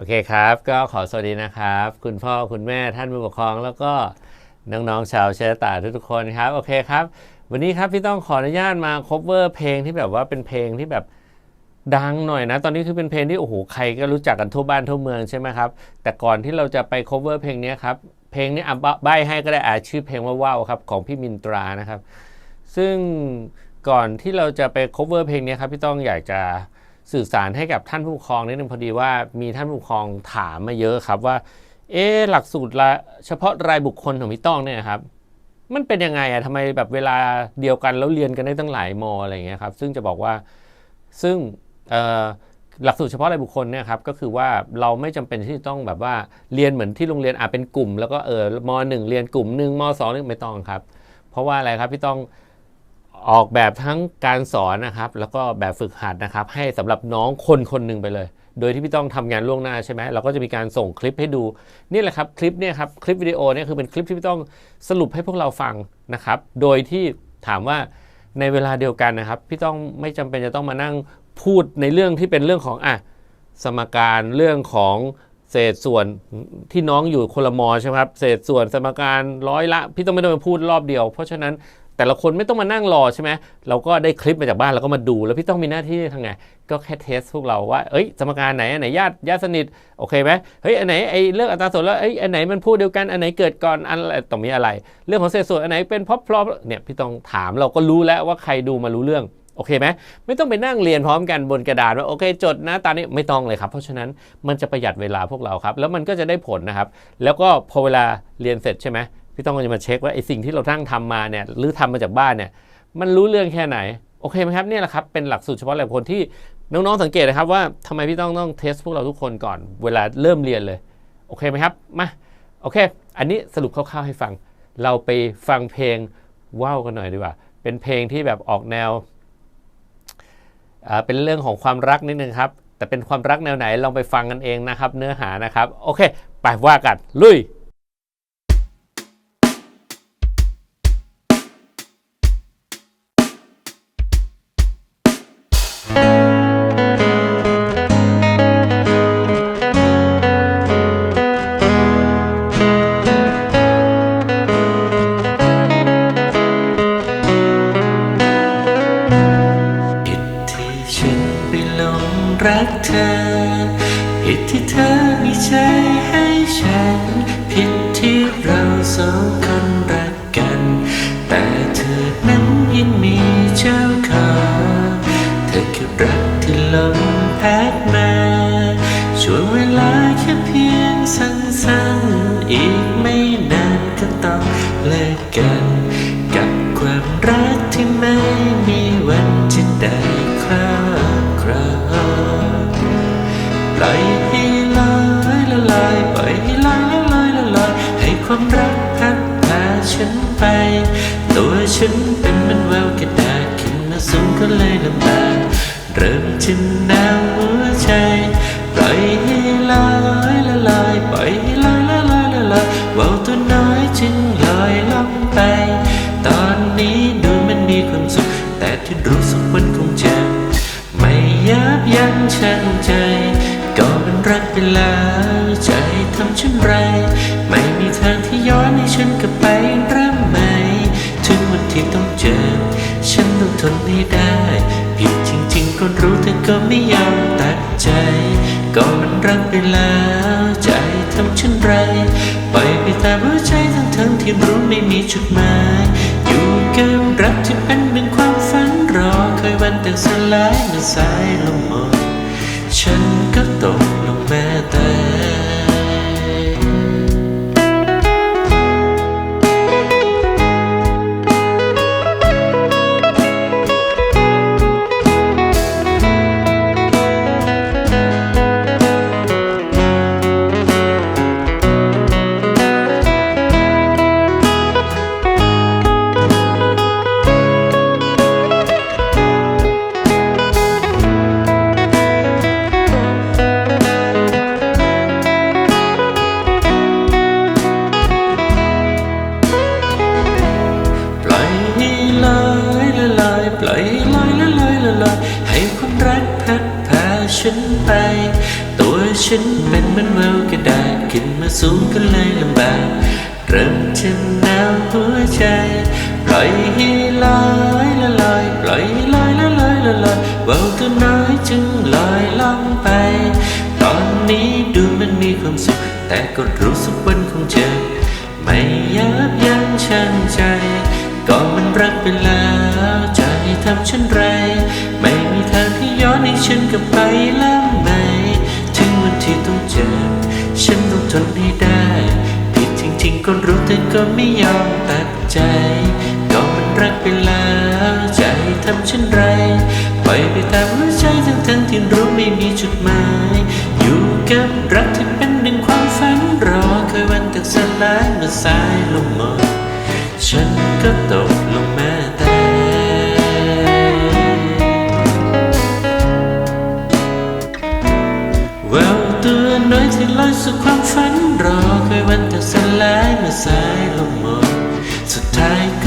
โอเคครับ ก็ขอสวัสดีนะครับ คุณพ่อคุณแม่ท่านผู้ปกครอง แล้วก็น้องๆชาวเชยตาทุกๆคนครับโอเคครับ วันนี้ครับพี่ต้องขออนุญาตมา cover เพลงที่แบบว่าเป็นเพลงที่แบบดังหน่อยนะ ตอนนี้คือเป็นเพลงที่โอ้โหใครก็รู้จักกันทั่วบ้านทั่วเมืองใช่ไหมครับ แต่ก่อนที่เราจะไป cover เพลงนี้ครับเพลงนี้อะใบให้ก็ได้อ่าชื่อเพลงว่าว้าวครับของพี่มินตรานะครับ ซึ่งก่อนที่เราจะไป cover เพลงนี้ครับพี่ต้องอยากจะ สื่อสารให้กับท่านผู้ปกครองนิดนึงพอดีว่ามีท่านผู้ปกครองถามมาเยอะครับว่า เอ๊หลักสูตรละเฉพาะรายบุคคลของพี่ต้องเนี่ยครับ มันเป็นยังไงอะทำไมแบบเวลาเดียวกันแล้วเรียนกันได้ตั้งหลายมออะไรอย่างเงี้ยครับ ซึ่งจะบอกว่าซึ่งเออหลักสูตรเฉพาะรายบุคคลเนี่ยครับก็คือว่าเราไม่จำเป็นที่จะต้องแบบว่าเรียนเหมือนที่โรงเรียนอะเป็นกลุ่ม แล้วก็เออมหนึ่งเรียนกลุ่มหนึ่งมสองนี่ไม่ต้องครับ เพราะว่าอะไรครับพี่ต้อง ออกแบบทั้งการสอนนะครับ แล้วก็แบบฝึกหัดนะครับ ให้สำหรับน้องคนคนหนึ่งไปเลย โดยที่พี่ต้องทำงานล่วงหน้าใช่ไหมเราก็จะมีการส่งคลิปให้ดูนี่แหละครับคลิปเนี่ยครับคลิปวิดีโอเนี่ยคือเป็นคลิปที่พี่ต้องสรุปให้พวกเราฟังนะครับ โดยที่ถามว่าในเวลาเดียวกันนะครับ พี่ต้องไม่จำเป็นจะต้องมานั่งพูดในเรื่องที่เป็นเรื่องของอะสมการเรื่องของเศษส่วนที่น้องอยู่คนละมอใช่ไหมครับเศษส่วนสมการร้อยละ พี่ต้องไม่ต้องมาพูดรอบเดียว เพราะฉะนั้น แต่ละคนไม่ต้องมานั่งรอใช่ไหมเราก็ได้คลิปมาจากบ้านเราก็มาดู แล้วพี่ต้องมีหน้าที่ทางไง ก็แค่เทสพวกเราว่าเอ้ยสมการไหนอันไหนญาติญาติสนิทโอเคไหมเฮ้ยอันไหนไอ้เรื่องอัตราส่วนแล้วเอ้ยอันไหนมันพูดเดียวกันอันไหนเกิดก่อนอันอะไรต้องมีอะไร เรื่องของเศษส่วนอันไหนเป็นพราะเพราะเนี่ยพี่ต้องถามเราก็รู้แล้วว่าใครดูมารู้เรื่องโอเคไหมไม่ต้องไปนั่งเรียนพร้อมกันบนกระดาษว่าโอเคจดนะตอนนี้ไม่ต้องเลยครับ เพราะฉะนั้นมันจะประหยัดเวลาพวกเราครับ แล้วมันก็จะได้ผลนะครับ แล้วก็พอเวลาเรียนเสร็จใช่ไหม พี่ต้องก็จะมาเช็คว่าไอ้สิ่งที่เราทั้งทำมาเนี่ยหรือทำมาจากบ้านเนี่ยมันรู้เรื่องแค่ไหนโอเคไหมครับเนี่ยแหละครับเป็นหลักสูตรเฉพาะรายบุคคลที่น้องๆสังเกตนะครับว่าทำไมพี่ต้องต้องเทสพวกเราทุกคนก่อนเวลาเริ่มเรียนเลยโอเคไหมครับมาโอเค อันนี้สรุปคร่าวๆให้ฟัง เราไปฟังเพลงว้าวกันหน่อยดีกว่า เป็นเพลงที่แบบออกแนวเป็นเรื่องของความรักนิดนึงครับ แต่เป็นความรักแนวไหนลองไปฟังกันเองนะครับ เนื้อหานะครับ โอเค ไปว่ากัน ลุย ผิดที่เธอไมีใจให้ฉัน ผิดที่เราสองคนรักกัน แต่เธอนั้นยังมีเจ้าของเธอแค่รักที่ลมพัดมาช่วงเวลาแค่เพียงสั้นๆ อีกไม่นานก็ต้องเลิกกัน กับความรักที่ไม่มีวันจะได้ ฉันเป็นมันแววกระดาษขึ้นมาสูงก็เลยลำบากเริ่มจะหนาวหัวใจปล่อยให้ลอยละลอยปล่อยให้ลอยละลอยละลอยว่าวตัวน้อยจึงลอยล่องไป ตอนนี้ดูมันมีความสุข แต่ที่รู้สักวันคงจะไม่ยับยั้งชั่งใจ ก็มันรักไปแล้วใจทำเช่นไร ไม่มีทางที่ย้อนให้ฉันกลับไปเริ่มใหม่ถึงวัน ที่ต้องเจอ ฉันต้องทนให้ได้ ผิดจริงๆ ก็รู้แต่ก็ไม่ยอมตัดใจ ก็มันรักไปแล้ว ใจทำเช่นไรปล่อยไปตามหัวใจทั้งทั้งที่รู้ไม่มีจุดหมาย อยู่กับรักที่เป็นเหมือนความฝันรอคอยวันแต่สลายเมื่อสายลมหมดฉันก็ตกลงแม้แต่ อยลอยละลอยละลอยให้ความรักพัดพาฉันไป ตัวฉันเป็นเหมือนเวลกระดาษขึ้นมาสูงก็เลยลำบากเริ่มจะหนาวหัวใจปล่อยให้ลอยละลอยปล่อยให้ลอยละลอยละลอยเวลาตัวน้อยจึงลอยล่องไป ตอนนี้ดูมันมีความสุข แต่ก็รู้สึกวันคงเจอ ไม่ยับยั้งชั่งใจ ก็มันรักไปแล้ว ให้ทำเช่นไร ไม่มีทางที่ย้อนให้ฉันกลับไปแล้วไหมถึงวันที่ต้องเจอ ฉันต้องทนให้ได้ ผิดจริงๆก็รู้แต่ก็ไม่ยอมตัดใจ ก็มันรักไปแล้วจะให้ทำเช่นไรปล่อยไปตามหัวใจทั้งๆที่รู้ไม่มีจุดหมาย อยู่กับรักที่เป็นหนึ่งความฝันรอเคยวันแตกสลายเมื่อสายลงหมดฉันก็ตก silent moon. So.